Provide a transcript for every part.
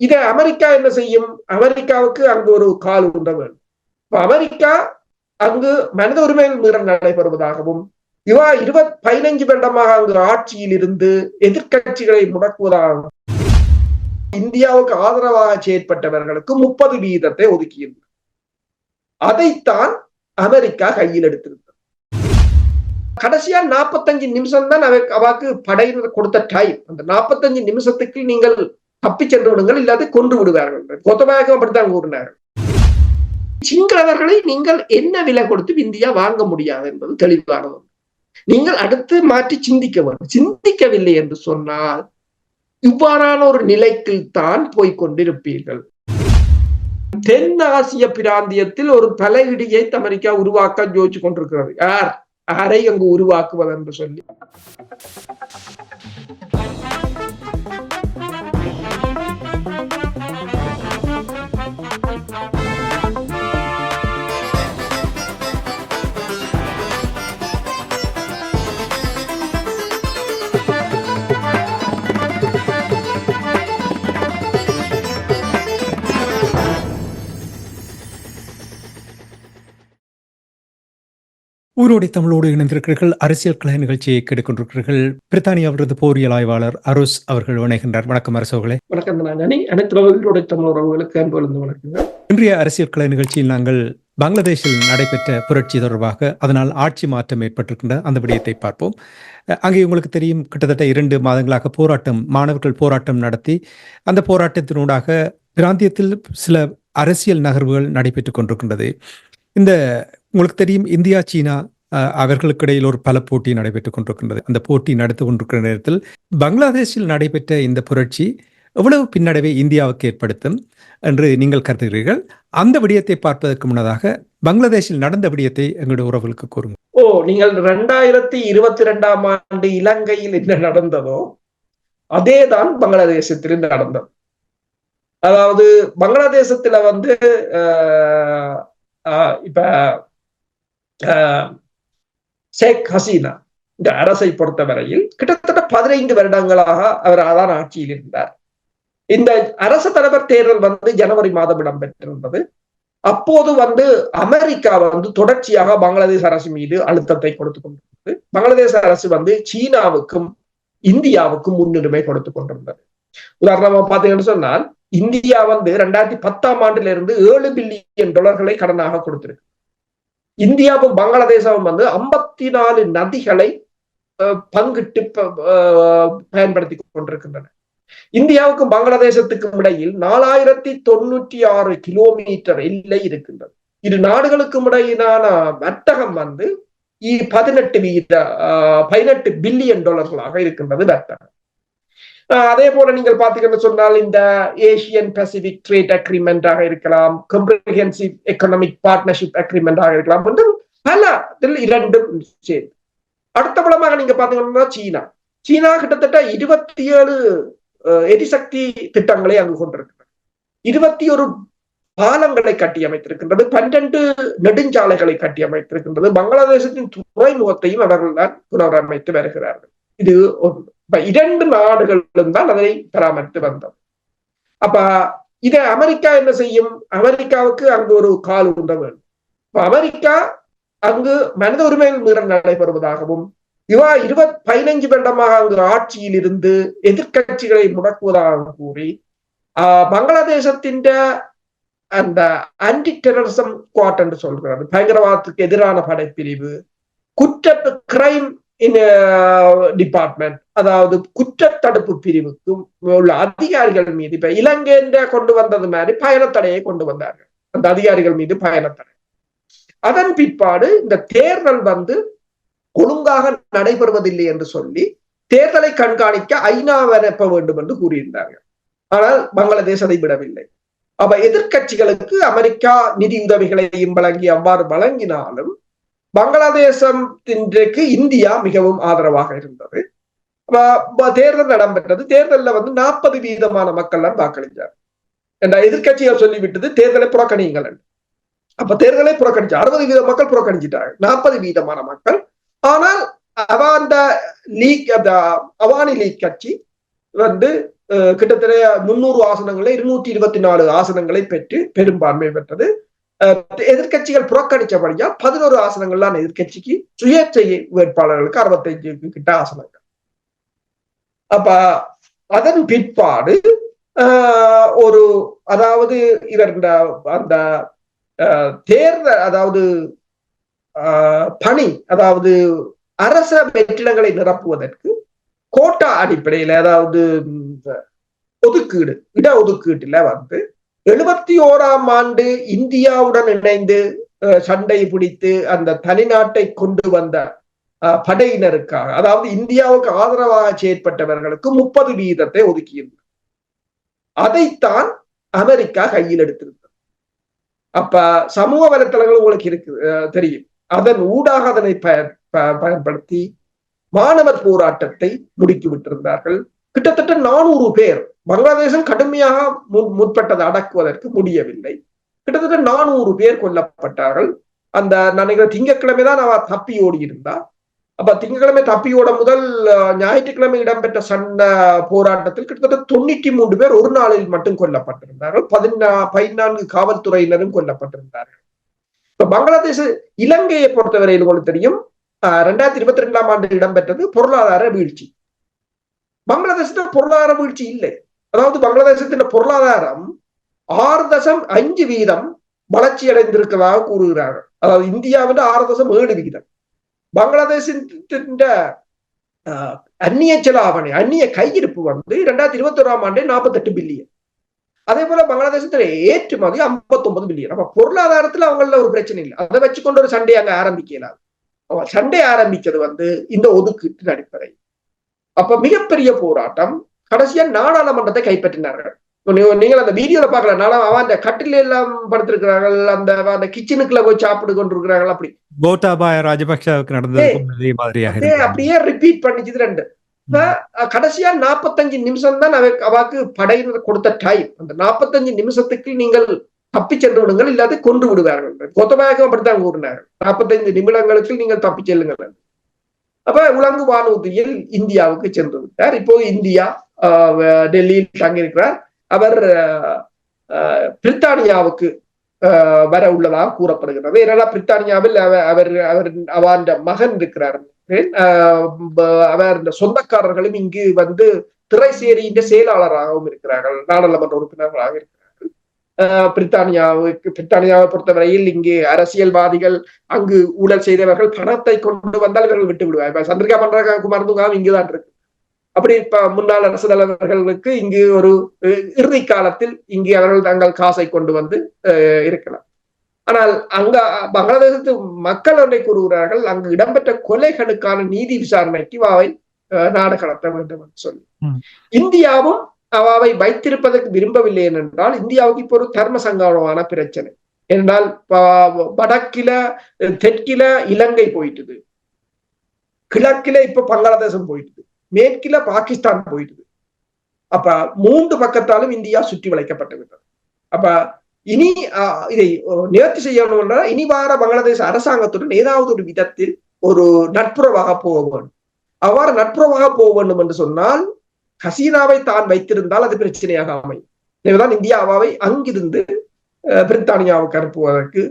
இதை அமெரிக்கா என்ன செய்யும்? அமெரிக்காவுக்கு அங்கு ஒரு கால் உண்ட வேண்டும். அமெரிக்கா அங்கு மனித உரிமை மீறல் நடைபெறுவதாகவும் இவா இருபத் பதினைஞ்சு வருடமாக அங்கு ஆட்சியில் இருந்து எதிர்கட்சிகளை முடக்குவதாகவும் இந்தியாவுக்கு ஆதரவாக செயற்பட்டவர்களுக்கு முப்பது வீதத்தை ஒதுக்கியிருந்தது அதைத்தான் அமெரிக்கா கையில் எடுத்திருந்தது. கடைசியா நாற்பத்தஞ்சு நிமிஷம் தான் அவாக்கு படையினர் கொடுத்த டைம் அந்த நாற்பத்தஞ்சு நிமிஷத்துக்கு நீங்கள் தப்பி சென்று விடுங்கள் இல்லாத கொன்று விடுவார்கள். கொத்தபாயக்கம் அப்படித்தான் கூறினார்கள். சிங்களவர்களை நீங்கள் என்ன விலை கொடுத்து இந்தியா வாங்க முடியாது என்பது தெளிவானது. நீங்கள் அடுத்து மாற்றி சிந்திக்க வேண்டும். சிந்திக்கவில்லை என்று சொன்னால் இவ்வாறான ஒரு நிலைக்கு தான் போய்கொண்டிருப்பீர்கள் தென் ஆசிய பிராந்தியத்தில் ஒரு தலையிடியை அமெரிக்கா உருவாக்க யோசிச்சு கொண்டிருக்கிறது. யார்? யாரை அங்கு உருவாக்குவது என்று சொல்லி. ஊரோடி தமிழோடு இணைந்திருக்கிறீர்கள். அரசியல் கலை நிகழ்ச்சியை கேட்டுக்கொண்டிருக்கிறீர்கள். பிரித்தானியாவிலிருந்து போரியல் ஆய்வாளர் அருஸ் அவர்கள் இணைகின்றார். வணக்கம் அரசோகளே வணக்கம் நானி அனைத்து உறவுகளோட தமிழ் உறவுகளுக்கு அன்பு வணக்கங்கள். இன்றைய அரசியல் கலை நிகழ்ச்சியில் நாங்கள் பங்களாதேஷில் நடைபெற்ற புரட்சி தொடர்பாக அதனால் ஆட்சி மாற்றம் ஏற்பட்டிருக்கின்ற அந்த விடயத்தை பார்ப்போம். அங்கே உங்களுக்கு தெரியும் கிட்டத்தட்ட இரண்டு மாதங்களாக போராட்டம் மாணவர்கள் போராட்டம் நடத்தி அந்த போராட்டத்தினூடாக பிராந்தியத்தில் சில அரசியல் நகர்வுகள் நடைபெற்றுக் கொண்டிருக்கின்றது. இந்த உங்களுக்கு தெரியும் இந்தியா சீனா அவர்களுக்கு இடையில் ஒரு பல போட்டி நடைபெற்றுக் கொண்டிருக்கின்றது. அந்த போட்டி நடத்து கொண்டிருக்கிற நேரத்தில் பங்களாதேஷில் நடைபெற்ற இந்த புரட்சி எவ்வளவு பின்னடைவை இந்தியாவுக்கு ஏற்படுத்தும் என்று நீங்கள் கருதுகிறீர்கள். அந்த விடயத்தை பார்ப்பதற்கு முன்னதாக பங்களாதேஷில் நடந்த விடயத்தை எங்களுடைய உறவுகளுக்கு கூறுங்க ஓ நீங்கள் ரெண்டாயிரத்தி இருபத்தி ரெண்டாம் ஆண்டு இலங்கையில் என்ன நடந்ததோ அதே தான் பங்களாதேசத்தில் நடந்தது. அதாவது பங்களாதேசத்துல வந்து இப்ப ஷேக் ஹசீனா. இந்த அரசை பொறுத்தவரையில் கிட்டத்தட்ட பதினைந்து வருடங்களாக அவர் அதான் ஆட்சியில் இருந்தார். இந்த அரசு தலைவர் தேர்தல் வந்து ஜனவரி மாதம் இடம்பெற்றிருந்தது. அப்போது வந்து அமெரிக்கா வந்து தொடர்ச்சியாக பங்களாதேஷ் அரசு மீது அழுத்தத்தை கொடுத்து கொண்டிருந்தது. பங்களாதேஷ் அரசு வந்து சீனாவுக்கும் இந்தியாவுக்கும் முன்னுரிமை கொடுத்து கொண்டிருந்தது. உதாரணமா பாத்தீங்கன்னு சொன்னால் இந்தியா வந்து ரெண்டாயிரத்தி பத்தாம் ஆண்டுல இருந்து ஏழு பில்லியன் டாலர்களை கடனாக கொடுத்திருக்கு. இந்தியாவும் பங்களாதேசமும் வந்து ஐம்பத்தி நாலு நதிகளை பங்கிட்டு பயன்படுத்தி கொண்டிருக்கின்றன. இந்தியாவுக்கும் பங்களாதேசத்துக்கும் இடையில் நாலாயிரத்தி தொண்ணூற்றி ஆறு கிலோமீட்டர் எல்லை இருக்கின்றது. இரு நாடுகளுக்கும் இடையிலான வர்த்தகம் வந்து பதினெட்டு வீத பதினெட்டு பில்லியன் டாலர்களாக இருக்கின்றது வர்த்தகம். அதே போல நீங்கள் பார்த்தீங்கன்னு சொன்னால் இந்த ஏசியன் பசிபிக் ட்ரேட் அக்ரிமெண்டாக இருக்கலாம் கம்ப்ரிஹென்சிவ் எக்கனாமிக் பார்ட்னர்ஷிப் அக்ரிமெண்டாக இருக்கலாம் என்று பல இதில் இரண்டும் சேர்ந்து. அடுத்த படமாக நீங்க பாத்தீங்கன்னா சீனா. சீனா கிட்டத்தட்ட இருபத்தி ஏழு எரிசக்தி திட்டங்களை அங்கு கொண்டிருக்கிறது. இருபத்தி ஒரு பாலங்களை கட்டி அமைத்திருக்கின்றது பன்னெண்டு நெடுஞ்சாலைகளை கட்டி அமைத்திருக்கின்றது. பங்களாதேசத்தின் துறைமுகத்தையும் அவர்கள் தான் புனரமைத்து வருகிறார்கள். இது ஒன்று. இப்ப இரண்டு நாடுகளும் தான் அதை பராமரித்து வந்தது. அப்ப இதை அமெரிக்கா என்ன செய்யும்? அமெரிக்காவுக்கு அங்கு ஒரு கால் உண்ட வேண்டும். இப்ப அமெரிக்கா அங்கு மனித உரிமைகள் மீறல் நடைபெறுவதாகவும் இவா இருபத் பதினைஞ்சு வருடமாக அங்கு ஆட்சியில் இருந்து எதிர்கட்சிகளை முடக்குவதாக கூறி ஆஹ் பங்களாதேசத்தின் அந்த ஆன்டி டெரரிசம் குவாட் என்று சொல்கிறது பயங்கரவாதத்துக்கு எதிரான படைப்பிரிவு குற்ற கிரைம் டிபார்ட்மெண்ட் அதாவது குற்றத்தடுப்பு பிரிவுக்கு உள்ள அதிகாரிகள் மீது இப்ப இலங்கை கொண்டு வந்தது மாதிரி பயணத்தடையை கொண்டு வந்தார்கள். அந்த அதிகாரிகள் மீது பயணத்தடை. அதன் பிற்பாடு இந்த தேர்தல் வந்து ஒழுங்காக நடைபெறுவதில்லை என்று சொல்லி தேர்தலை கண்காணிக்க ஐநா வரப்ப வேண்டும் என்று கூறியிருந்தார்கள். ஆனால் பங்களாதேஷ் அதை விடவில்லை. அப்ப எதிர்கட்சிகளுக்கு அமெரிக்கா நிதி உதவிகளையும் வழங்கி அவ்வாறு வழங்கினாலும் பங்களாதேசம் இன்றைக்கு இந்தியா மிகவும் ஆதரவாக இருந்தது. தேர்தல் நடைபெற்றது. தேர்தலில் வந்து நாற்பது வீதமான மக்கள் தான் வாக்களித்தார் என்ற எதிர்கட்சிகள் சொல்லிவிட்டது தேர்தலை புறக்கணியுங்கள் அப்ப தேர்தலை புறக்கணிச்சு அறுபது வீத மக்கள் புறக்கணிச்சிட்டாங்க. நாற்பது வீதமான மக்கள். ஆனால் அவ அந்த லீக் அந்த அவானி லீக் கட்சி வந்து கிட்டத்தட்ட முன்னூறு ஆசனங்களை இருநூற்றி இருபத்தி நாலு ஆசனங்களை பெற்று பெரும்பான்மை பெற்றது. எதிர்கட்சிகள் புறக்கணிச்சபடியா பதினோரு ஆசனங்கள்லாம் எதிர்கட்சிக்கு சுயேட்சை வேட்பாளர்களுக்கு அறுபத்தஞ்சு கிட்ட ஆசனங்கள். அப்ப அதன் பிற்பாடு ஒரு அதாவது இவர் அந்த தேர்தல் அதாவது பணி அதாவது அரச வெற்றிடங்களை நிரப்புவதற்கு கோட்டா அடிப்படையில் அதாவது ஒதுக்கீடு இட ஒதுக்கீட்டுல வந்து எழுபத்தி ஓராம் ஆண்டு இந்தியாவுடன் இணைந்து சண்டை பிடித்து அந்த தனிநாட்டை கொண்டு வந்த படையினருக்காக அதாவது இந்தியாவுக்கு ஆதரவாக செயற்பட்டவர்களுக்கு முப்பது வீதத்தை ஒதுக்கியிருந்தது அதைத்தான் அமெரிக்கா கையில் எடுத்திருந்தது. அப்ப சமூக வலைத்தளங்கள் உங்களுக்கு இருக்கு தெரியும். அதன் ஊடாக அதனை பயன்படுத்தி மாணவர் போராட்டத்தை முடுக்கி விட்டிருந்தார்கள் கிட்டத்தட்ட நானூறு பேர் பங்களாதேசம் கடுமையாக முற்பட்டதை அடக்குவதற்கு முடியவில்லை. கிட்டத்தட்ட நானூறு பேர் கொல்லப்பட்டார்கள். அந்த நினைக்கிற திங்கட்கிழமை தான் அவ தப்பி ஓடி இருந்தா அப்ப திங்கட்கிழமை தப்பியோட முதல் ஞாயிற்றுக்கிழமை இடம்பெற்ற சண்ட போராட்டத்தில் கிட்டத்தட்ட தொண்ணூற்றி மூன்று பேர் ஒரு நாளில் மட்டும் கொல்லப்பட்டிருந்தார்கள். பதினா பதினான்கு காவல்துறையினரும் கொல்லப்பட்டிருந்தார்கள். இப்ப பங்களாதேஷ் இலங்கையை பொறுத்தவரையில் உங்களுக்கு தெரியும் ரெண்டாயிரத்தி இருபத்தி ரெண்டாம் ஆண்டு இடம்பெற்றது பொருளாதார வீழ்ச்சி. பங்களாதேசத்துல பொருளாதார வீழ்ச்சி இல்லை. அதாவது பங்களாதேசத்தின் பொருளாதாரம் ஆறு தசம் அஞ்சு வீதம் வளர்ச்சி அடைந்திருக்கிறதாக கூறுகிறார்கள். அதாவது இந்தியாவின் ஆறு தசம் ஏழு வீதம். பங்களாதேஷின் அந்நிய செலாவணி அந்நிய கையிருப்பு வந்து இரண்டாயிரத்தி இருபத்தி ஓராம் ஆண்டு நாற்பத்தெட்டு பில்லியன். அதே போல பங்களாதேசத்துல ஏற்றுமதி ஐம்பத்தி ஒன்பது பில்லியன். அப்ப பொருளாதாரத்துல அவங்கள ஒரு பிரச்சனை இல்லை. அதை வச்சுக்கொண்டு ஒரு சண்டை அங்க ஆரம்பிக்கலாம் சண்டை ஆரம்பிச்சது வந்து இந்த ஒதுக்கீட்டின் அடிப்படை அப்ப மிகப்பெரிய போராட்டம் கடைசியா நாடாளுமன்றத்தை கைப்பற்றினார்கள். நீங்கள் அந்த வீடியோல பாக்கலாம் அவன் அந்த கட்டில எல்லாம் படுத்திருக்கிறார்கள் அந்த அந்த கிச்சனுக்குள்ள போய் சாப்பிடு கொண்டிருக்கிறார்கள் அப்படி. கோட்டாபாய ராஜபக்சவுக்கு நடந்தது அப்படியே ரிப்பீட் பண்ணிச்சது ரெண்டு. கடைசியா நாற்பத்தஞ்சு நிமிஷம் தான் அவாக்கு படையினர் கொடுத்த டைம் அந்த நாற்பத்தஞ்சு நிமிஷத்துக்கு நீங்கள் தப்பி சென்று விடுங்கள் இல்லாத கொண்டு விடுவார்கள். கொத்தபாயகம் அப்படித்தான் கூறினார்கள். நாற்பத்தைந்து நிமிடங்களுக்கு நீங்கள் தப்பி செல்லுங்கள். அப்ப உலங்கு வானூர்தியில் இந்தியாவுக்கு சென்று விட்டார். இப்போ இந்தியா டெல்லியில் தங்கியிருக்கிறார். அவர் பிரித்தானியாவுக்கு வர உள்ளதாக கூறப்படுகிறது. ஏன்னா பிரித்தானியாவில் அவர் அவர் அவருடைய மகன் இருக்கிறார். அவர் சொந்தக்காரர்களும் இங்கு வந்து திரைசேரியின் செயலாளராகவும் இருக்கிறார்கள். நாடாளுமன்ற உறுப்பினர்களாக இருக்கிறார்கள். பிரித்தானியாவுக்கு பிரித்தானியாவை பொறுத்தவரையில் இங்கு அரசியல்வாதிகள் அங்கு ஊழல் செய்தவர்கள் பணத்தை கொண்டு வந்தால் இவர்கள் விட்டு விடுவார் சந்திரிகா பண்ற குமாரதுங்காம் இங்குதான் இருக்கு. அப்படி இப்ப முன்னாள் அரசு தலைவர்களுக்கு இங்கு ஒரு இறுதி காலத்தில் இங்கு அவர்கள் தங்கள் காசை கொண்டு வந்து இருக்கலாம். ஆனால் அங்க பங்களாதேசத்து மக்கள் ஒன்றை கூறுகிறார்கள் அங்கு இடம்பெற்ற கொலைகளுக்கான நீதி விசாரணைக்கு அவை நாடு கடத்த வேண்டும் என்று சொல்லி. இந்தியாவும் அவை வைத்திருப்பதற்கு விரும்பவில்லை என்றால் இந்தியாவுக்கு இப்போ ஒரு தர்ம சங்கடமான பிரச்சனை. என்றால் வடக்கில தெற்கில இலங்கை போயிட்டுது. கிழக்கில இப்ப பங்களாதேசம் போயிட்டுது. மேற்கில பாகிஸ்தான் போயிடுது. அப்ப மூன்று பக்கத்தாலும் இந்தியா சுற்றி வளைக்கப்பட்டு விட்டது. அப்ப இனி இதை நேர்த்தி செய்யணும் என்றால் இனி வார பங்களாதேஷ் அரசாங்கத்துடன் ஏதாவது ஒரு விதத்தில் ஒரு நட்புறவாக போக வேண்டும். அவ்வாறு நட்புறவாக போக வேண்டும் என்று சொன்னால் ஹசீனாவை தான் வைத்திருந்தால் அது பிரச்சனையாக அமையும். எனவேதான் இந்தியாவை அங்கிருந்து பிரித்தானியாவுக்கு அனுப்புவதற்கு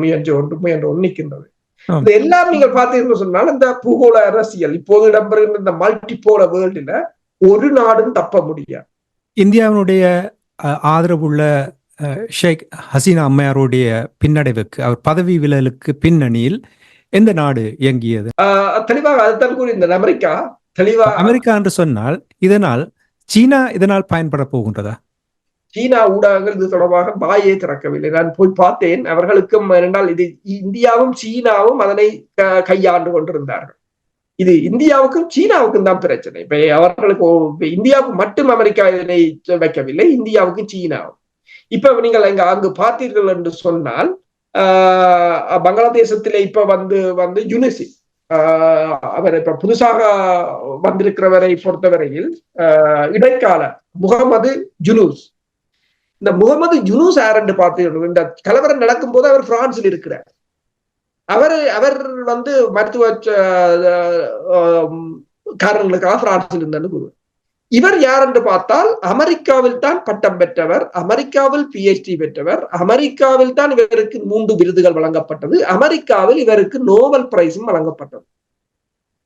முயன்று ஒன்று முயன்று ஒன்று நிற்கின்றது இது எல்லாம் நீங்கள் பார்த்தீங்கன்னு சொன்னால் இந்த பூகோள அரசியல் இப்போது இடம்பெறுகின்ற இந்த மல்டிபோல வேர்ல்டுல ஒரு நாடும் தப்ப முடியாது. இந்தியாவினுடைய ஆதரவுள்ள ஷேக் ஹசீனா அம்மையாருடைய பின்னடைவுக்கு அவர் பதவி விலகலுக்கு பின்னணியில் எந்த நாடு இயங்கியது? தெளிவாக அதுதான் கூறியிருந்தேன் அமெரிக்கா தெளிவா அமெரிக்கா என்று சொன்னால் இதனால் சீனா இதனால் பயன்பட போகின்றதா? சீனா ஊடகங்கள் இது தொடர்பாக வாயே திறக்கவில்லை. நான் போய் பார்த்தேன். அவர்களுக்கும் என்றால் இது இந்தியாவும் சீனாவும் அதனை கையாண்டு கொண்டிருந்தார்கள். இது இந்தியாவுக்கும் சீனாவுக்கும் தான் பிரச்சனை. இப்ப அவர்களுக்கு இந்தியாவுக்கு மட்டும் அமெரிக்கா இதனை வைக்கவில்லை. இந்தியாவுக்கும் சீனாவும். இப்ப நீங்கள் அங்க அங்கு பார்த்தீர்கள் என்று சொன்னால் பங்களாதேசத்துல இப்ப வந்து வந்து யுனிசி அவர் இப்ப புதுசாக வந்திருக்கிறவரை பொறுத்தவரையில் இடைக்கால முகமது ஜுனூஸ் இந்த முகமது ஜுனூஸ் யாருன்னு பார்த்து இந்த கலவரம் நடக்கும் போது அவர் பிரான்சில் இருக்கிறார். அவர் அவர் வந்து மருத்துவ காரணங்களுக்காக பிரான்சில் இருந்தார் கூறுவார். இவர் யார் என்று பார்த்தால் அமெரிக்காவில் தான் பட்டம் பெற்றவர் அமெரிக்காவில் பிஹெச்டி பெற்றவர் அமெரிக்காவில் தான் இவருக்கு மூன்று விருதுகள் வழங்கப்பட்டது அமெரிக்காவில் இவருக்கு நோபல் பிரைஸும் வழங்கப்பட்டது.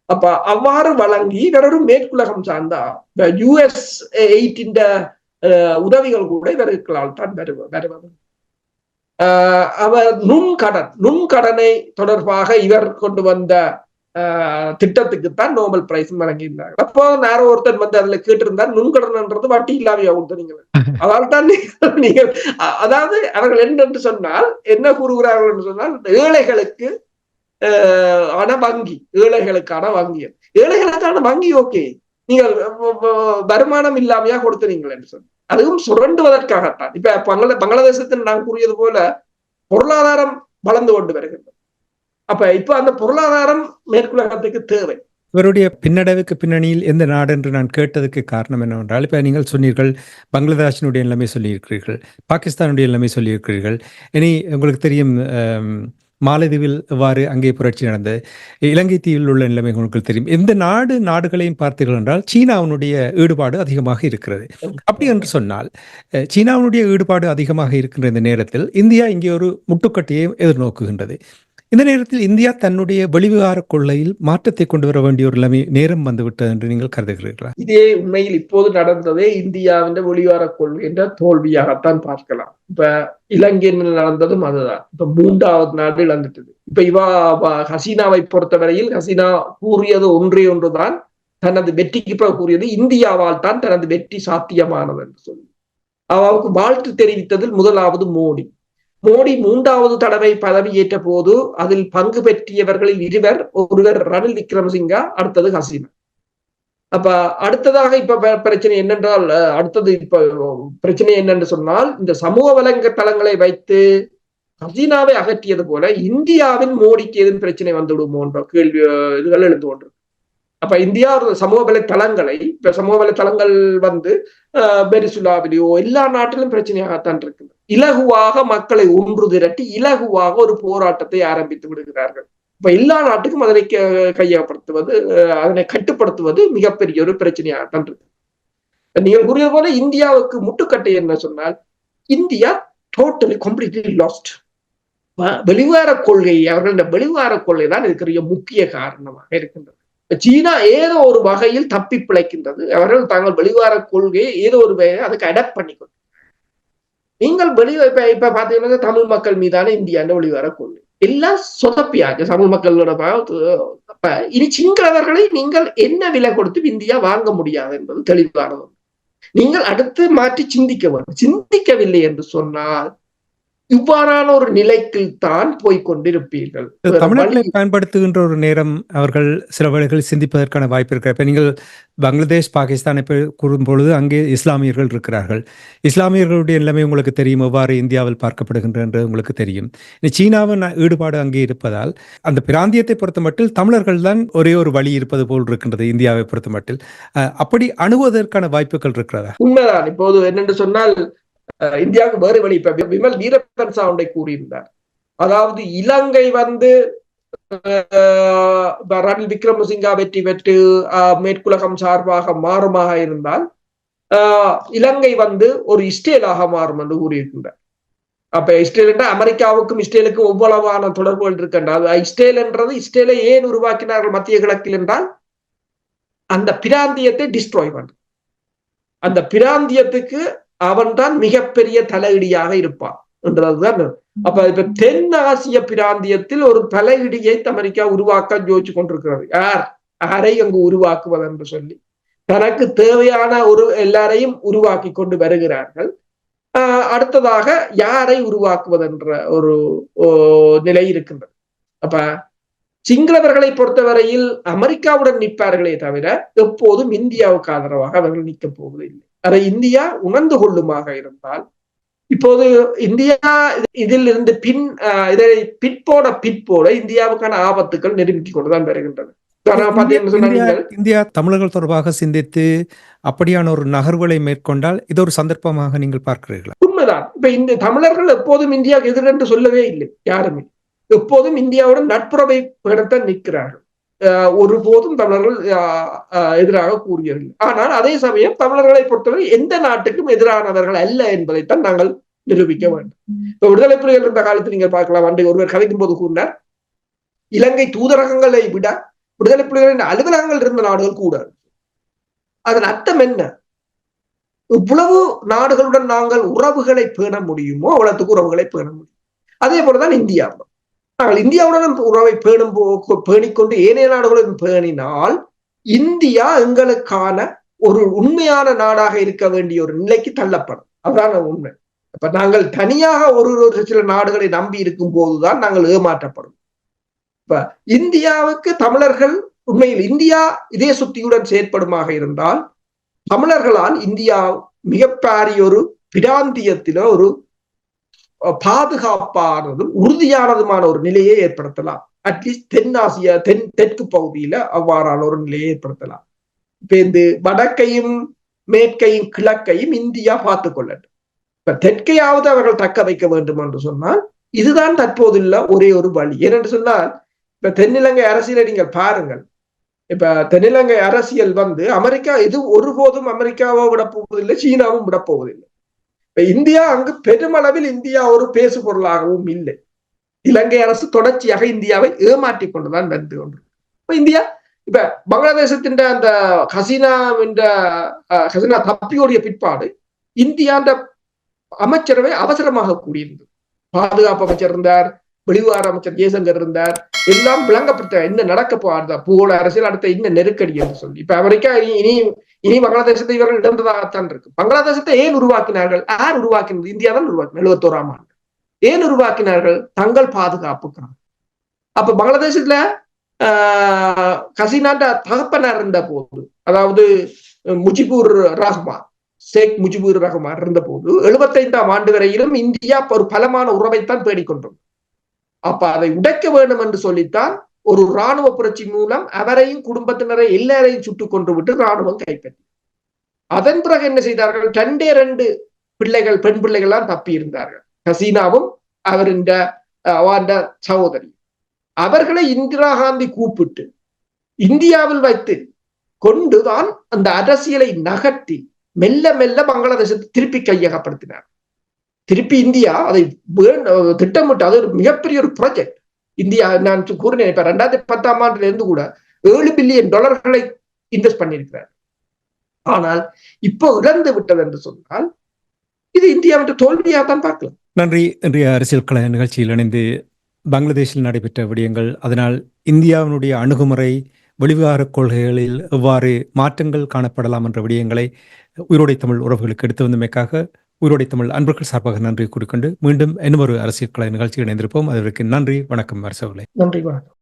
அப்ப அவ்வாறு வழங்கி இவர் ஒரு மேற்குலகம் சார்ந்த யுஎஸ் எயிட்டின் உதவிகள் கூட இவர்களால் தான் வருவ வருவது அவர் நுண்கடன் நுண்கடனை தொடர்பாக இவர் கொண்டு வந்த திட்டத்துக்குத்தான் நோபல் பிரைஸ் வழங்கியிருந்தாங்க அப்போ நேர ஒருத்தர் வந்து அதுல கேட்டிருந்தார் நுண்கடன்ன்றது வட்டி இல்லாமையா கொடுத்தீங்க அதால் தான் நீங்கள் அதாவது அவர்கள் என்னென்று சொன்னால் என்ன கூறுகிறார்கள் என்று சொன்னால் ஏழைகளுக்கு அண வங்கி ஏழைகளுக்கான வங்கி. ஏழைகளுக்கான வங்கி ஓகே. நீங்கள் வருமானம் இல்லாமையா கொடுத்தீங்கள் என்று சொன்ன அதுவும் சுரண்டுவதற்காகத்தான். இப்ப பங்கள பங்களாதேசத்தில் நான் கூறியது போல பொருளாதாரம் வளர்ந்து கொண்டு வருகின்றது அப்ப இப்ப அந்த பொருளாதாரம் மேற்குலகத்துக்கு தேவை. இவருடைய பின்னடைவுக்கு பின்னணியில் எந்த நாடு என்று நான் கேட்டதுக்கு காரணம் என்னவென்றால் இப்போ நீங்கள் சொன்னீர்கள் பங்களாதேஷினுடைய நிலைமை சொல்லியிருக்கிறீர்கள் பாகிஸ்தானுடைய நிலைமை சொல்லியிருக்கிறீர்கள். இனி உங்களுக்கு தெரியும் மாலதீவில் எவ்வாறு அங்கே புரட்சி நடந்தது. இலங்கை தீவில் உள்ள நிலைமை உங்களுக்கு தெரியும். எந்த நாடு நாடுகளையும் பார்த்தீர்கள் என்றால் சீனாவினுடைய ஈடுபாடு அதிகமாக இருக்கிறது. அப்படி என்று சொன்னால் சீனாவினுடைய ஈடுபாடு அதிகமாக இருக்கின்ற இந்த நேரத்தில் இந்தியா இங்கே ஒரு முட்டுக்கட்டையை எதிர்நோக்குகின்றது. இந்த நேரத்தில் இந்தியா தன்னுடைய வெளிவிகார கொள்ளையில் மாற்றத்தை கொண்டு வர வேண்டிய ஒரு நிலைமை நேரம் வந்துவிட்டது என்று நீங்கள் கருதுகிறீர்களா? இதே உண்மையில் இப்போது நடந்ததே இந்தியாவின் வெளிவார கொள்கை என்ற தோல்வியாகத்தான் பார்க்கலாம். இப்ப இலங்கையில் நடந்ததும் அதுதான். இப்ப மூன்றாவது நாடு இழந்துட்டது. இப்ப இவா ஹசீனாவை பொறுத்தவரையில் ஹசீனா கூறியது ஒன்றே ஒன்றுதான் தனது வெற்றிக்கு பிறகு கூறியது இந்தியாவால் தான் தனது வெற்றி சாத்தியமானது என்று சொல்லி. அவருக்கு வாழ்த்து தெரிவித்ததில் முதலாவது மோடி. மோடி மூன்றாவது தடவை பதவியேற்ற போது அதில் பங்கு பெற்றியவர்களில் இருவர் ஒருவர் ரணில் விக்ரமசிங்கா அடுத்தது ஹசீனா. அப்ப அடுத்ததாக இப்ப பிரச்சனை என்னென்றால் அடுத்தது இப்ப பிரச்சனை என்னன்னு சொன்னால் இந்த சமூக வலங்க தளங்களை வைத்து ஹசீனாவை அகற்றியது போல இந்தியாவின் மோடிக்கு எதுவும் பிரச்சனை வந்துவிடுமோன்ற கேள்வி இதுகள் எழுந்து கொண்டு அப்ப இந்தியா சமூக வலைத்தளங்களை இப்ப சமூக வலைத்தளங்கள் வந்து பெரிசுலாவிலேயோ எல்லா நாட்டிலும் பிரச்சனையாகத்தான் இருக்குது. இலகுவாக மக்களை ஒன்று திரட்டி இலகுவாக ஒரு போராட்டத்தை ஆரம்பித்து விடுகிறார்கள். இப்ப எல்லா நாட்டுக்கும் அதனை கையப்படுத்துவது அதனை கட்டுப்படுத்துவது மிகப்பெரிய ஒரு பிரச்சனையாகத்தான் இருக்கு நீங்கள் கூறியது போல இந்தியாவுக்கு முட்டுக்கட்டை என்ன சொன்னால் இந்தியா டோட்டலி கம்ப்ளீட்லி லாஸ்ட் வெளிவார கொள்கை அவர்களுடைய வெளிவார கொள்கை தான் இருக்கிற முக்கிய காரணமாக இருக்கின்றது. சீனா ஏதோ ஒரு வகையில் தப்பி பிழைக்கின்றது. அவர்கள் தாங்கள் வெளிவார கொள்கையை ஏதோ ஒரு வகையை அதுக்கு அடாப்ட் பண்ணிக்கொண்டு நீங்கள் வெளி இப்ப இப்ப பாத்தீங்கன்னா தமிழ் மக்கள் மீதான இந்தியாண்ட வெளிவார கொள்கை. எல்லாம் சொதப்பியாக தமிழ் மக்களோட அப்ப இனி சிங்களவர்களை நீங்கள் என்ன விலை கொடுத்து இந்தியா வாங்க முடியாது என்பது தெளிவானது. நீங்கள் அடுத்து மாற்றி சிந்திக்க வேண்டும். சிந்திக்கவில்லை என்று சொன்னால் இவ்வாறான ஒரு நிலைக்கு தான் போய்கொண்டிருப்பீர்கள் தமிழர்களை பயன்படுத்துகின்ற ஒரு நேரம் அவர்கள் சில வேளைகள் சிந்திப்பதற்கான வாய்ப்பு இருக்கிற இப்ப நீங்கள் பங்களாதேஷ் பாகிஸ்தானை கூறும் பொழுது அங்கே இஸ்லாமியர்கள் இருக்கிறார்கள். இஸ்லாமியர்களுடைய நிலைமை உங்களுக்கு தெரியும். எவ்வாறு இந்தியாவில் பார்க்கப்படுகின்ற என்று உங்களுக்கு தெரியும். சீனாவின் ஈடுபாடு அங்கே இருப்பதால் அந்த பிராந்தியத்தை பொறுத்த மட்டில் தமிழர்கள் தான் ஒரே ஒரு வழி இருப்பது போல் இருக்கின்றது இந்தியாவை பொறுத்த மட்டில் அப்படி அணுகுவதற்கான வாய்ப்புகள் இருக்கிறதா? உண்மைதான். இப்போது என்னென்று சொன்னால் இந்தியாவுக்கு வேறு வழி. இப்ப விமல் வீரப்பன் சாவுண்டை கூறியிருந்தார். அதாவது இலங்கை வந்து ரணில் விக்ரமசிங்கா வெற்றி பெற்று மேற்குலகம் சார்பாக மாறுமாக இருந்தால் இலங்கை வந்து ஒரு இஸ்ரேலாக மாறும் என்று கூறியிருக்கின்றார். அப்ப இஸ்ரேல் என்ற அமெரிக்காவுக்கும் இஸ்ரேலுக்கும் எவ்வளவான தொடர்புகள் இருக்கின்றது இஸ்ரேல் என்றது இஸ்ரேலை ஏன் உருவாக்கினார்கள் மத்திய கிழக்கில் என்றால் அந்த பிராந்தியத்தை டிஸ்ட்ராய் பண்ண. அந்த பிராந்தியத்துக்கு அவன்தான் மிகப்பெரிய தலையிடியாக இருப்பான் என்றதுதான் அப்ப இப்ப தென் ஆசிய பிராந்தியத்தில் ஒரு தலையிடியை அமெரிக்கா உருவாக்க யோசிச்சு கொண்டிருக்கிறது யார்? யாரை அங்கு உருவாக்குவது என்று சொல்லி. தனக்கு தேவையான ஒரு எல்லாரையும் உருவாக்கி கொண்டு வருகிறார்கள். அடுத்ததாக யாரை உருவாக்குவது என்ற ஒரு நிலை இருக்கின்றது. அப்ப சிங்களவர்களை பொறுத்தவரையில் அமெரிக்காவுடன் நிற்பார்களே தவிர எப்போதும் இந்தியாவுக்கு ஆதரவாக அவர்கள் நிற்க போவதில்லை. அதை இந்தியா உணர்ந்து கொள்ளுமாக இருந்தால் இப்போது இந்தியா இதில் இருந்து பின் இதை பிற்போட பிற்போட இந்தியாவுக்கான ஆபத்துக்கள் நெருங்கி கொண்டுதான் வருகின்றன. இந்தியா தமிழர்கள் தொடர்பாக சிந்தித்து அப்படியான ஒரு நகர்வுகளை மேற்கொண்டால் இது ஒரு சந்தர்ப்பமாக நீங்கள் பார்க்கிறீர்களா? உண்மைதான். இப்ப இந்த தமிழர்கள் எப்போதும் இந்தியாவுக்கு எதிரென்று சொல்லவே இல்லை யாருமே. எப்போதும் இந்தியாவுடன் நட்புறவை நிற்கிறார்கள். ஒருபோதும் தமிழர்கள் எதிராக கூறியதில்லை ஆனால் அதே சமயம் தமிழர்களை பொறுத்தவரை எந்த நாட்டுக்கும் எதிரானவர்கள் அல்ல என்பதைத்தான் நாங்கள் நிரூபிக்க வேண்டும். இப்ப விடுதலை புலிகள் இருந்த காலத்தில் நீங்கள் பார்க்கலாம். அன்றைய ஒருவர் கதைக்கும் போது கூறினார் இலங்கை தூதரகங்களை விட விடுதலை புலிகளின் அலுவலகங்கள் இருந்த நாடுகள் கூட அதன் அர்த்தம் என்ன? இவ்வளவு நாடுகளுடன் நாங்கள் உறவுகளை பேண முடியுமோ அவ்வளவுக்கு உறவுகளை பேண முடியும். அதே போலதான் இந்தியாவிலும் நாங்கள் இந்தியாவுடன் உறவை பேணும் போ- பேணிக்கொண்டு ஏனைய நாடுகளுடன் பேணினால் இந்தியா எங்களுக்கான ஒரு உண்மையான நாடாக இருக்க வேண்டிய ஒரு நிலைக்கு தள்ளப்படும். அதான உண்மை. அப்ப நாங்கள் தனியாக ஒரு ஒரு சில நாடுகளை நம்பி இருக்கும் போதுதான் நாங்கள் ஏமாற்றப்படும். இப்ப இந்தியாவுக்கு தமிழர்கள் உண்மையில் இந்தியா இதே சுத்தியுடன் செயற்படுமாக இருந்தால் தமிழர்களால் இந்தியா மிகப்பெரிய ஒரு பிராந்தியத்தில ஒரு பாதுகாப்பானதும் உறுதியானதுமான ஒரு நிலையை ஏற்படுத்தலாம். அட்லீஸ்ட் தென்னாசியா தென் தெற்கு பகுதியில அவ்வாறான ஒரு நிலையை ஏற்படுத்தலாம். இப்ப இந்த வடக்கையும் மேற்கையும் கிழக்கையும் இந்தியா பார்த்து கொள்ளட்டும். இப்ப தெற்கையாவது அவர்கள் தக்க வைக்க வேண்டும் என்று சொன்னால் இதுதான் தற்போதுள்ள ஒரே ஒரு வழி. ஏனென்று சொன்னால் இப்ப தென்னிலங்கை அரசியலை நீங்கள் பாருங்கள். இப்ப தென்னிலங்கை அரசியல் வந்து அமெரிக்கா இது ஒருபோதும் அமெரிக்காவோ விட போவதில்லை சீனாவும் விட போவதில்லை. இப்ப இந்தியா அங்கு பெருமளவில் இந்தியா ஒரு பேசு பொருளாகவும் இல்லை. இலங்கை அரசு தொடர்ச்சியாக இந்தியாவை ஏமாற்றிக் கொண்டுதான் வந்து கொண்டு இப்ப இந்தியா இப்ப பங்களாதேசத்தின் அந்த ஹசீனா என்ற ஹசீனா தப்பியோடைய பிற்பாடு இந்தியா அமைச்சரவை அவசரமாக கூடியிருந்தது. பாதுகாப்பு அமைச்சர் இருந்தார் வெளிவார அமைச்சர் ஜெய்சங்கர் இருந்தார். எல்லாம் விளங்கப்பட்ட என்ன நடக்க போகுது பூகோள அரசியல் அடுத்த இந்த நெருக்கடி என்று சொல்லி. இப்ப அமெரிக்கா இனி இனி இனி பங்களாதேசத்தை இவர்கள் இழந்ததாகத்தான் இருக்கு. பங்களாதேசத்தை ஏன் உருவாக்கினார்கள்? யார் உருவாக்கினது? இந்தியா தான் உருவாக்கின எழுபத்தோராம் ஆண்டு. ஏன் உருவாக்கினார்கள்? தங்கள் பாதுகாப்புக்காக. அப்ப பங்களாதேசத்துல ஆஹ் ஹசீனாண்ட தகப்பனார் இருந்த போது அதாவது முஜிபுர் ரஹ்மான் ஷேக் முஜிபுர் ரஹ்மான் இருந்த போது எழுபத்தைந்தாம் ஆண்டு வரையிலும் இந்தியா ஒரு பலமான உறவைத்தான் பேடிக்கொண்டோம் அப்ப அதை உடைக்க வேண்டும் என்று சொல்லித்தான் ஒரு ராணுவ புரட்சி மூலம் அவரையும் குடும்பத்தினரை எல்லாரையும் சுட்டுக் கொண்டு விட்டு ராணுவம் கைப்பற்றி. அதன் பிறகு என்ன செய்தார்கள்? ரெண்டே ரெண்டு பிள்ளைகள் பெண் பிள்ளைகள்லாம் தப்பி இருந்தார்கள். ஹசீனாவும் அவரின் அவாண்ட சகோதரி. அவர்களை இந்திரா காந்தி கூப்பிட்டு இந்தியாவில் வைத்து கொண்டுதான் அந்த அரசியலை நகர்த்தி மெல்ல மெல்ல பங்களாதேசத்தை திருப்பி கையகப்படுத்தினார். திருப்பி இந்தியா அதை திட்டமிட்டு அது ஒரு மிகப்பெரிய ஒரு ப்ராஜெக்ட் இந்தியா நான் கூறினேன் இப்ப ரெண்டாயிரத்தி பத்தாம் ஆண்டுல இருந்து கூட ஏழு பில்லியன் டாலர்களை இன்வெஸ்ட் பண்ணியிருக்கிறார். ஆனால் இப்போ இழந்து விட்டது என்று சொன்னால் இது இந்தியாவின் தோல்வியாக தான் பார்க்கலாம். நன்றி. இன்றைய அரசியல் கலை நிகழ்ச்சியில் இணைந்து பங்களாதேஷில் நடைபெற்ற விடயங்கள் அதனால் இந்தியாவினுடைய அணுகுமுறை வெளிவிவகார கொள்கைகளில் எவ்வாறு மாற்றங்கள் காணப்படலாம் என்ற விடயங்களை உயிரோடை தமிழ் உறவுகளுக்கு எடுத்து வந்தமைக்காக உயிரோடை தமிழ் அன்பர்கள் சார்பாக நன்றி கூறிக்கொண்டு மீண்டும் இன்னும் ஒரு அரசியல் கலை நிகழ்ச்சியில் இணைந்திருப்போம். அதற்கு நன்றி வணக்கம் அரசவர்களே. நன்றி வணக்கம்.